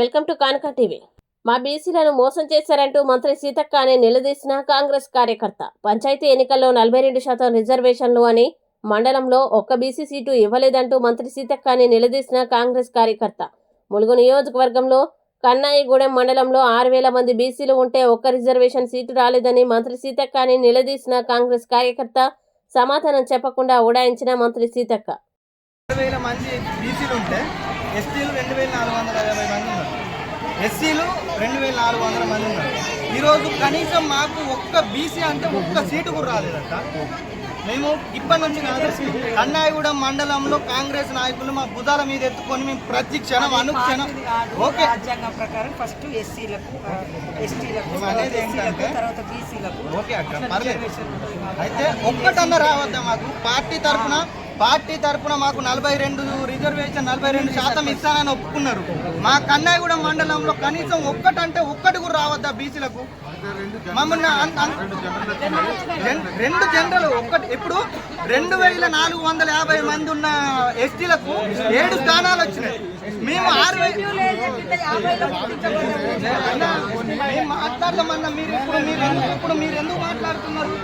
Welcome to Kanaka TV. మా బీసీలను మోసం చేశారంటూ మంత్రి సీతక్క అనే నిలదీసిన కాంగ్రెస్ కార్యకర్త. పంచాయతీ ఎన్నికల్లో నలభై రెండు శాతం రిజర్వేషన్లు అని మండలంలో ఒక్క బీసీ సీటు ఇవ్వలేదంటూ మంత్రి సీతక్క అని నిలదీసిన కాంగ్రెస్ కార్యకర్త. ములుగు నియోజకవర్గంలో కన్నాయిగూడెం మండలంలో ఆరు వేల మంది బీసీలు ఉంటే ఒక్క రిజర్వేషన్ సీటు రాలేదని మంత్రి సీతక్క అని నిలదీసిన కాంగ్రెస్ కార్యకర్త సమాధానం చెప్పకుండా ఉడాయించిన మంత్రి సీతక్క. వేల మంది బీసీలు ఉంటే ఎస్టీలు రెండు వేల నాలుగు వందల యాభై మంది ఉన్నారు. ఎస్సీలు రెండు వేల నాలుగు వందల మంది ఉన్నారు. ఈరోజు కనీసం మాకు ఒక్క బీసీ అంటే ఒక్క సీటు కూడా రాలేదట. మేము ఇప్పటి నుంచి కాదు కన్నాయిగూడెం మండలంలో కాంగ్రెస్ నాయకులు మా బుధాల మీద ఎత్తుకొని మేము ప్రతి క్షణం అనుక్షణం ఓకే. రాజ్యాంగం ప్రకారం ఫస్ట్ ఎస్సీలకు ఎస్టీలకు అనేది ఏంటంటే తర్వాత బీసీలకు. ఓకే అయితే ఒక్కటన్నా రావద్దా మాకు? పార్టీ తరఫున పార్టీ తరఫున మాకు నలభై రెండు రిజర్వేషన్ నలభై రెండు శాతం ఇస్తానని ఒప్పుకున్నారు. మా కన్నాయిగూడెం మండలంలో కనీసం ఒక్కటంటే ఒక్కటి కూడా రావద్దా బీసీలకు? మమ్మల్ని రెండు జనరల్ ఒక్కటి ఇప్పుడు రెండు వేల నాలుగు వందల యాభై మంది ఉన్న ఎస్టీలకు ఏడు స్థానాలు వచ్చినాయి. మేము ఆరు మేము మాట్లాడదామన్నా మీరు ఇప్పుడు మీరు ఇప్పుడు మీరు ఎందుకు మాట్లాడుతున్నారు?